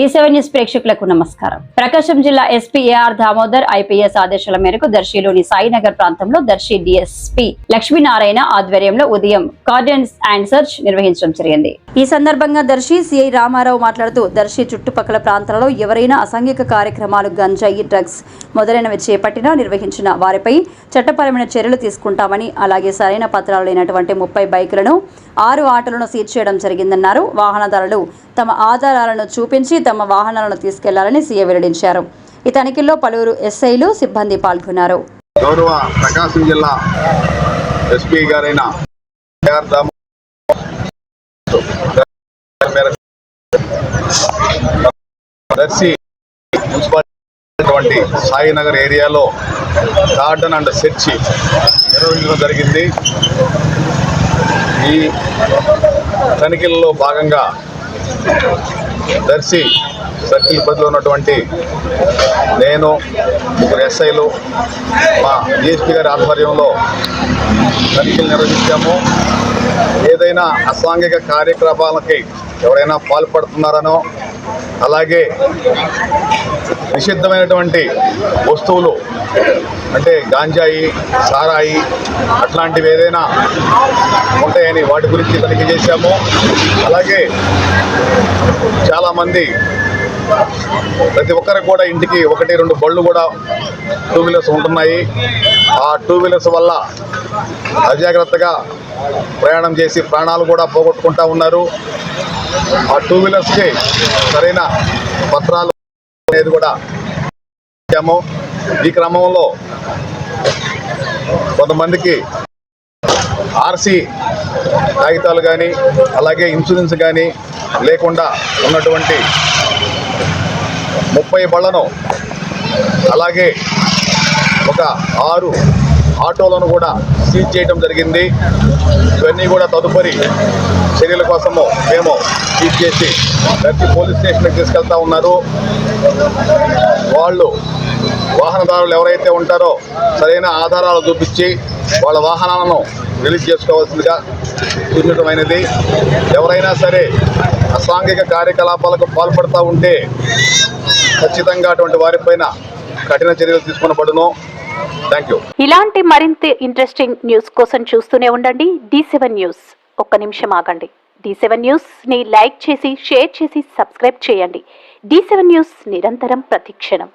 D seven news ప్రేక్షకులకు నమస్కారం. ప్రకాశం జిల్లా ఎస్పీ ఏఆర్ దామోదర్ ఐపీఎస్ ఆదేశాల మేరకు దర్శిలోని సాయినగర్ ప్రాంతంలో దర్శి డిఎస్పీ లక్ష్మీనారాయణ ఆధ్వర్యంలో ఉదయం కార్డెన్స్ అండ్ సెర్చ్ నిర్వహించడం జరిగింది. ఈ సందర్భంగా దర్శి సిఐ రామారావు మాట్లాడుతూ దర్శి చుట్టుపక్కల ప్రాంతాలలో ఎవరైనా అసాంఘిక కార్యక్రమాలు గంజాయి డ్రగ్స్ మొదలైనవి చేపట్టినా నిర్వహించిన వారిపై చట్టపరమైన చర్యలు తీసుకుంటామని అలాగే సరైన పత్రాలు లేనటువంటి ముప్పై బైకులను ఆరు ఆటోలను సీజ్ చేయడం జరిగిందన్నారు. వాహనదారులు తమ ఆధారాలను చూపించి తమ వాహనాలను తీసుకెళ్ళాలని సీఏ వెల్లడించారు. ఈ తనిఖీల్లో పలువురు ఎస్ఐలు సిబ్బంది పాల్గొన్నారు. గౌరవ ప్రకాశం జిల్లా ఎస్పీ గారైన దర్శి మున్సిపాలిటీ సాయినగర్ ఏరియాలో గార్డెన్ అండ్ సెర్చ్ నిర్వహించడం జరిగింది. ఈ తనిఖీల్లో భాగంగా దర్శి సర్కిల్ పరిధిలో ఉన్నటువంటి నేను ముగ్గురు ఎస్ఐలు మా డిఎస్పీ గారి ఆధ్వర్యంలో తనిఖీలు నిర్వహించాము. ఏదైనా అసాంఘిక కార్యక్రమాలకి ఎవరైనా పాల్పడుతున్నారనో అలాగే నిషిద్ధమైనటువంటి వస్తువులు అంటే గాంజాయి సారాయి అట్లాంటివి ఏదైనా ఉంటాయని వాటి గురించి తనిఖీ చేశాము. అలాగే చాలామంది ప్రతి ఒక్కరికి కూడా ఇంటికి ఒకటి రెండు బళ్ళు కూడా టూ వీలర్స్ ఉంటున్నాయి. ఆ టూ వీలర్స్ వల్ల అజాగ్రత్తగా ప్రయాణం చేసి ప్రాణాలు కూడా పోగొట్టుకుంటా ఉన్నారు. ఆ టూ వీలర్స్కి సరైన పత్రాలు అనేది కూడా ఇచ్చాము. ఈ క్రమంలో కొంతమందికి ఆర్సీ కాగితాలు కానీ అలాగే ఇన్సూరెన్స్ కానీ లేకుండా ఉన్నటువంటి ముప్పై బళ్ళను అలాగే ఒక ఆరు ఆటోలను కూడా సీజ్ చేయడం జరిగింది. ఇవన్నీ కూడా తదుపరి చర్యల కోసము మేము సీజ్ చేసి ప్రతి పోలీస్ స్టేషన్కి తీసుకెళ్తా ఉన్నారు. వాళ్ళు వాహనదారులు ఎవరైతే ఉంటారో సరైన ఆధారాలు చూపించి వాళ్ళ వాహనాలను రిలీజ్ చేసుకోవాల్సిందిగా సూచించడమైనది ఎవరైనా సరే అసాంఘిక కార్యకలాపాలకు పాల్పడుతూ ఉంటే ఖచ్చితంగా అటువంటి వారిపైన కఠిన చర్యలు తీసుకునబడును. థ్యాంక్ యూ ఇలాంటి మరింత ఇంట్రెస్టింగ్ న్యూస్ కోసం చూస్తూనే ఉండండి. డి సెవెన్ న్యూస్ ఒక్క నిమిషం ఆగండి. డి సెవెన్ న్యూస్ని లైక్ చేసి షేర్ చేసి సబ్స్క్రైబ్ చేయండి. డి సెవెన్ న్యూస్ నిరంతరం ప్రతిక్షణం.